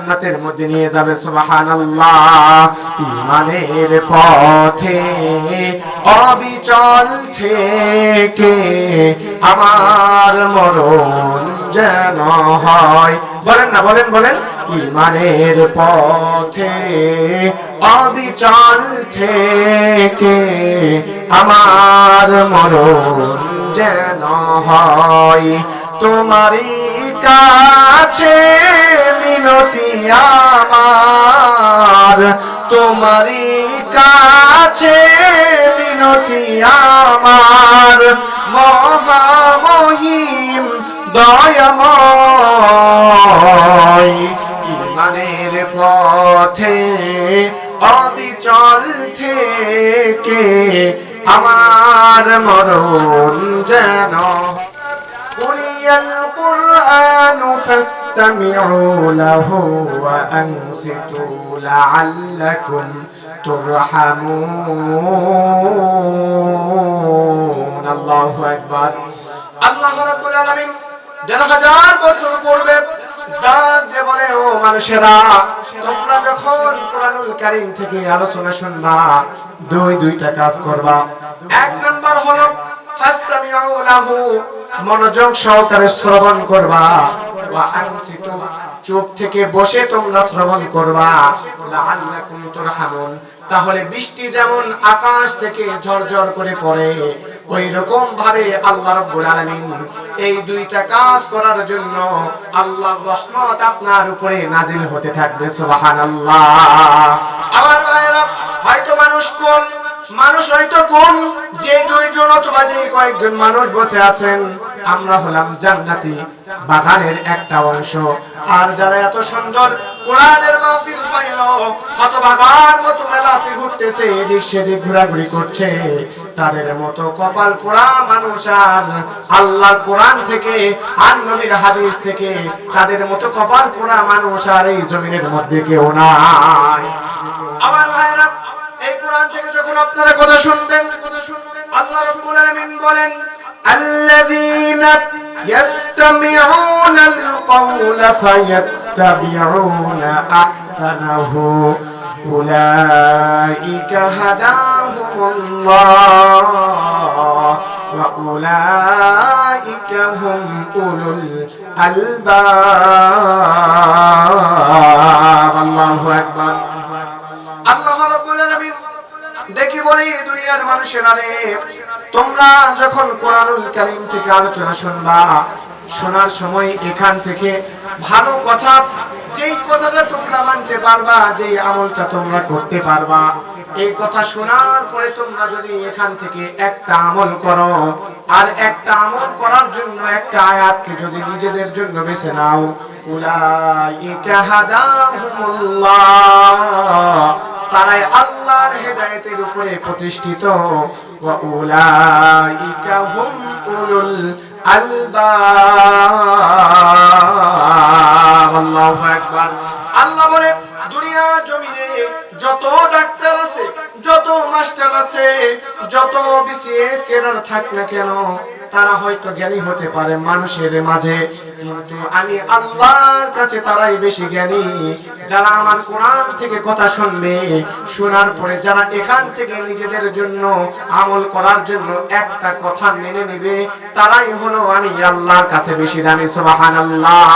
জান্নাতের মধ্যে নিয়ে যাবে, সুবহানাল্লাহ। ইমানের পথে, অবিচল থেকে আমার মরণ যেন হয়। বলেন না, বলেন বলেন। ইমানের পথে, অবিচল থেকে আমার মরণ যেন হয়। তোমারই কাছে মিনতি আমার তোমারই কাছে মিনতি আমার মহামহিম দয়াময় ইমানের পথে অবিচল থেকে আমার মরণ যেন قرئ القرآن فاستمعوا له وأنصتوا لعلكم ترحمون الله أكبر আল্লাহ রাব্বুল আলামিন দেড় হাজার বছর পূর্বে ডাক দিয়ে বলে ও মানুষেরা তোমরা যখন কোরআনুল কারীম থেকে আলোচনা শুনবা দুই দুইটা কাজ করবা এক নাম্বার হলো ফাস্তামিউ লাহু মনোযোগ সহকারে শ্রবণ করবা ওয়া আনসিতু চুপ থেকে বসে তোমরা শ্রবণ করবা। তাহলে বৃষ্টি যেমন আকাশ থেকে ঝরঝর করে পড়ে ওই রকম ভাবে আল্লাহ এই দুইটা কাজ করার জন্য আল্লাহ রহমত আপনার উপরে নাজিল হতে থাকবে, সুবহানাল্লাহ। আমার ভাইরা হয়তো মানুষ কোন, মানুষ হয়তো কোন যে যে কয়েকজন মানুষ বসে আছেন। আমরা হলাম জান্নাতি, বাগানের একটা অংশ। আর যারা এত সুন্দর কোরআনের মাহফিল মেলাতে ঘুরতেছে, এদিক সেদিক ঘোরাঘুরি করছে, তাদের মতো কপাল পোড়া মানুষ আর আল্লাহর কোরআন থেকে আর নবীর হাদিস থেকে তাদের মতো কপাল পোড়া মানুষ আর এই জমিনের মধ্যে কেউ নাই। আমার ভাইরা এই কোরআন থেকে যখন আপনারা কথা শুনবেন আল্লাহ রাব্বুল আলামিন বলেন الذين يستمعون القول فيتبعون احسنه اولئك هداهم الله واولئك هم اولو الالباب মানুষেরা তোমরা যখন কোরআনুল কারীম থেকে আলোচনা শুনবা, শোনার সময় এখান থেকে ভালো কথা, যেই কথাটা তোমরা মানতে পারবা, যেই আমলটা তোমরা করতে পারবা, এই কথা শোনার পরে তোমরা যদি এখান থেকে একটা আমল করো, আর একটা আমল করার জন্য একটা আয়াতকে যদি নিজেদের জন্য বেছে নাও, উলাইকা হাদাহুমুল্লাহ। তারাই আল্লাহর হেদায়েতের উপরে প্রতিষ্ঠিত। ওয়া উলাইকা হুম উলুল আলবাব। আল্লাহু আকবার। আল্লাহ বলে দুনিয়ার জমিনে যত ডাক্তার আছে, যত মাস্টার আছে, যত বিসিএস কেডার থাক না কেন, তারা হয়তো জ্ঞানী হতে পারে মানুষের মাঝে। কিন্তু আমি আল্লাহর কাছে তারাই বেশি জ্ঞানী। যারা আমার কোরআন থেকে কথা শুনবে, শোনার পরে যারা এখান থেকে নিজেদের জন্য আমল করার জন্য একটা কথা মেনে নেবে, তারাই হলো আমি আল্লাহর কাছে বেশি দামি, সুবহানাল্লাহ।